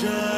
Just